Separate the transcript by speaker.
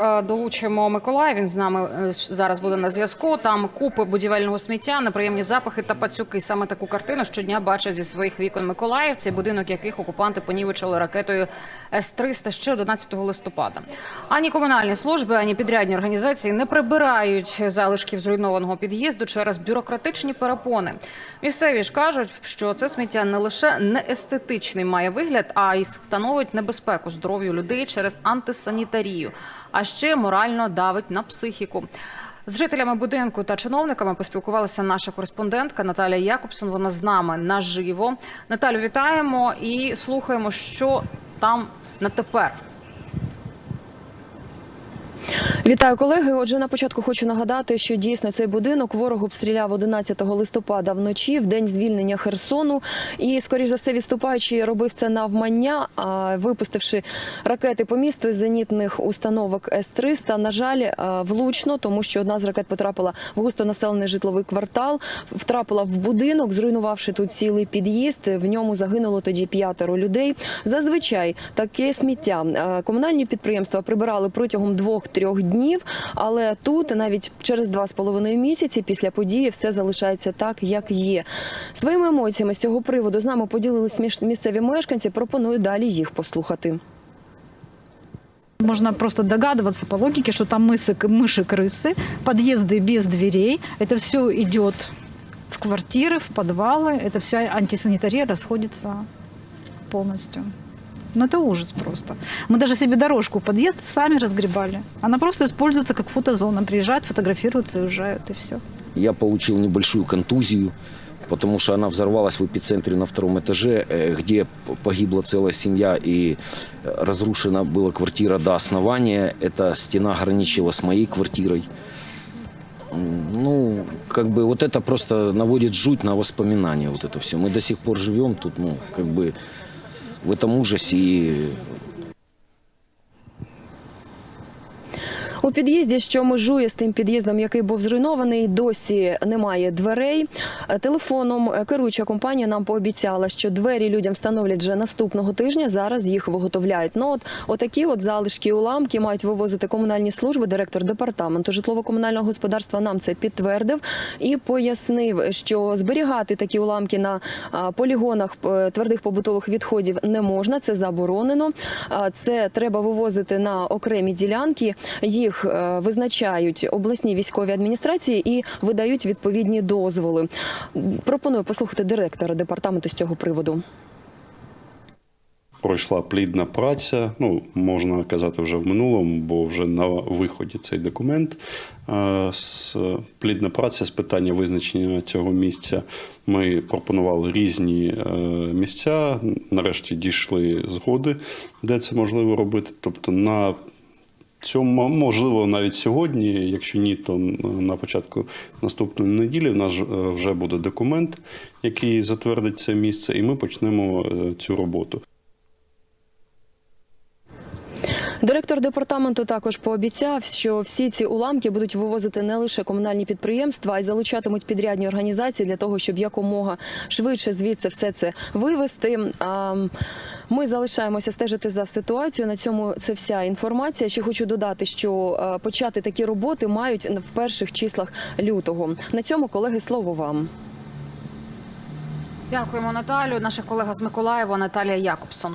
Speaker 1: Е, Долучимо Миколая. Він з нами е, зараз буде на зв'язку. Там купи будівельного сміття, неприємні запахи та пацюки. Саме таку картину щодня бачать зі своїх вікон Миколаївці, будинок яких окупанти понівечили ракетою С-300 ще 11 листопада. Ані комунальні служби, ані підрядні організації не прибирають залишків зруйнованого під'їзду через бюрократичні перепони. Місцеві ж кажуть, що це сміття не лише не естетичний має вигляд, а й становить небезпеку здоров'ю людей через антисанітарію, а ще морально давить на психіку. З жителями будинку та чиновниками поспілкувалася наша кореспондентка Наталія Якобсон. Вона з нами наживо. Наталю, вітаємо і слухаємо, що там на тепер.
Speaker 2: Вітаю колеги. Отже, на початку хочу нагадати, що дійсно цей будинок ворог обстріляв 11 листопада вночі, в день звільнення Херсону. І, скоріш за все, відступаючи, робив це навмання, випустивши ракети по місту з зенітних установок С-300. На жаль, влучно, тому що одна з ракет потрапила в густонаселений житловий квартал, втрапила в будинок, зруйнувавши тут цілий під'їзд. В ньому загинуло тоді п'ятеро людей. Зазвичай таке сміття комунальні підприємства прибирали протягом двох-трьох днів, але тут навіть через два з половиною місяці після події все залишається так, як є. Своїми емоціями з цього приводу з нами поділились між- місцеві мешканці. Пропоную далі їх послухати.
Speaker 3: Можно просто догадываться по логике, что там мысы, мыши, крысы, подъезды без дверей. Это все идет в квартиры, в подвалы. Это вся антисанитария расходится полностью. Ну, это ужас просто. Мы даже себе дорожку в подъезд сами разгребали. Она просто используется как фотозона. Приезжают, фотографируются и уезжают, и все.
Speaker 4: Я получил небольшую контузию, потому что она взорвалась в эпицентре на втором этаже, э, где п- погибла целая семья и э, разрушена была квартира до основания. Эта стена граничила с моей квартирой. М, Ну, как бы вот это просто наводит жуть на воспоминания, вот это все. Мы до сих пор живем тут, ну, как бы в этом ужасе и
Speaker 2: У під'їзді, що межує з тим під'їздом, який був зруйнований, досі немає дверей. Телефоном керуюча компанія нам пообіцяла, що двері людям встановлять вже наступного тижня. Зараз їх виготовляють. Ну от отакі от залишки уламки мають вивозити комунальні служби. Директор департаменту житлово-комунального господарства нам це підтвердив і пояснив, що зберігати такі уламки на полігонах е, твердих побутових відходів не можна. Це заборонено. Це треба вивозити на окремі ділянки. Їх е, визначають обласні військові адміністрації і видають відповідні дозволи. Пропоную послухати директора департаменту з цього приводу.
Speaker 5: Пройшла плідна праця, ну можна казати вже в минулому, бо вже на виході цей документ. Плідна праця з питання визначення цього місця. Ми пропонували різні е, місця. Нарешті дійшли згоди, де це можливо робити. Тобто на цьому можливо навіть сьогодні, якщо ні, то на початку наступної неділі в нас е, вже буде документ, який затвердить це місце, і ми почнемо е, цю роботу.
Speaker 2: Директор департаменту також пообіцяв, що всі ці уламки будуть вивозити не лише комунальні підприємства, а й залучатимуть підрядні організації для того, щоб якомога швидше звідси все це вивезти. А, Ми залишаємося стежити за ситуацією. На цьому це вся інформація. Ще хочу додати, що почати такі роботи мають в перших числах лютого. На цьому колеги слово вам.
Speaker 1: Дякуємо, Наталю. Наша колега з Миколаєва Наталія Якобсон.